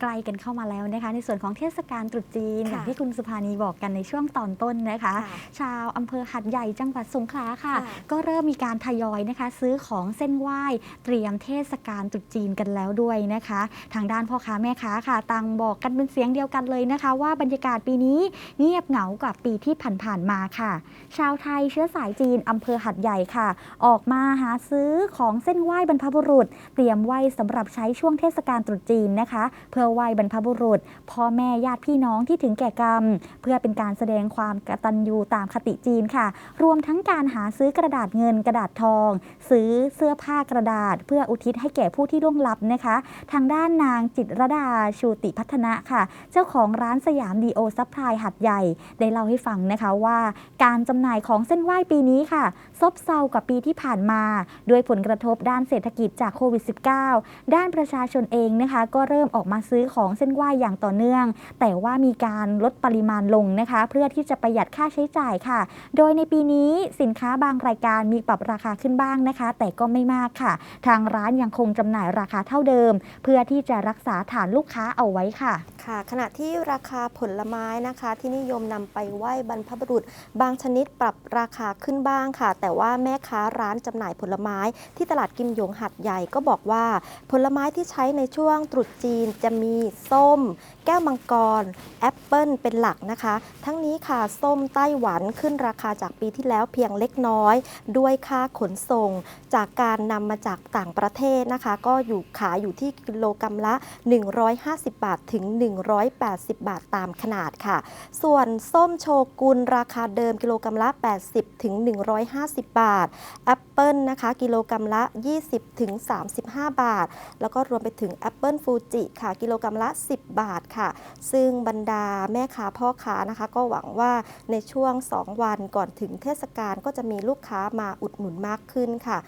ใกล้กันเข้ามาแล้วนะคะในส่วนของเทศกาลตรุษจีนค่ะอย่างที่คุณสุภานีบอกกันในช่วงตอนต้นนะคะค่ะชาวอำเภอหัดใหญ่จังหวัดสงขลาค่ะค่ะ ก็เริ่มมีการทยอยนะคะ ซื้อของเส้นไหว้เตรียมเทศกาลตรุษจีนกันแล้วด้วยนะคะ ทางด้านพ่อค้าแม่ค้าค่ะต่างบอกกันเป็นเสียงเดียวกันเลยนะคะ ว่าบรรยากาศปีนี้เงียบเหงากว่าปีที่ผ่านๆมาค่ะ ชาวไทยเชื้อสายจีนอำเภอหัดใหญ่ค่ะ ออกมาหาซื้อของเส้นไหว้บรรพบุรุษ เตรียมไหว้สำหรับใช้ช่วงเทศกาลตรุษจีนนะคะ เพื่อไหว้บรรพบุรุษ พ่อแม่ญาติพี่น้องที่ถึงแก่กรรม เพื่อเป็นการแสดงความกตัญญูตามคติจีนค่ะ รวมทั้งการหาซื้อกระดาษเงินกระดาษทอง ซื้อเสื้อผ้ากระดาษ เพื่ออุทิศให้แก่ผู้ที่ล่วงลับนะคะ ทางด้านนางจิตรดาชูติพัฒนะค่ะ เจ้าของร้านสยามดีโอซัพพลายหัดใหญ่ ได้เล่าให้ฟังนะคะว่า การจำหน่ายของเส้นไหว้ปีนี้ค่ะ ซบเซากว่าปีที่ผ่านมา ด้วยผลกระทบด้านเศรษฐกิจจากโควิด -19 ด้านประชาชนเองนะคะ ก็เริ่มออกมาซื้อของเส้นไหว้อย่างต่อเนื่อง แต่ว่ามีการลดปริมาณลงนะคะ เพื่อที่จะประหยัดค่าใช้จ่ายค่ะ โดยในปีนี้สินค้าบางรายการมีปรับราคาขึ้นบ้างนะคะ แต่ก็ไม่มากค่ะ ทางร้านยังคงจำหน่ายราคาเท่าเดิม เพื่อที่จะรักษาฐานลูกค้าเอาไว้ค่ะค่ะ ขณะที่ราคาผลไม้นะคะ ที่นิยมนำไปไหว้บรรพบุรุษ บางชนิดปรับราคาขึ้นบ้างค่ะ แต่ว่าแม่ค้าร้านจำหน่ายผลไม้ที่ตลาดกิมหยงหัดใหญ่ก็บอกว่า ผลไม้ที่ใช้ในช่วงตรุษจีนจะมีส้ม แก้วมังกร แอปเปิลเป็นหลักนะคะ ทั้งนี้ค่ะส้มไต้หวันขึ้นราคาจากปีที่แล้วเพียงเล็กน้อย ด้วยค่าขนส่ง จากการนำมาจากต่างประเทศนะคะ ก็อยู่ขายอยู่ที่กิโลกรรัมละ 150 บาทถึง 180 บาทตามขนาดค่ะ ส่วนส้มโชกุนราคาเดิมกิโลกรรัมละ 80 ถึง 150 บาท แอปเปิลนะคะ กิโลกรรัมละ 20 ถึง 35 บาท แล้วก็รวมไปถึงแอปเปิลฟูจิค่ะกิโลกรัมละ 10 บาทค่ะ ซึ่งบรรดาแม่ค้าพ่อค้านะคะ ก็หวังว่าในช่วง 2 วันก่อนถึงเทศกาลก็จะมีลูกค้ามาอุดหนุนมากขึ้นค่ะ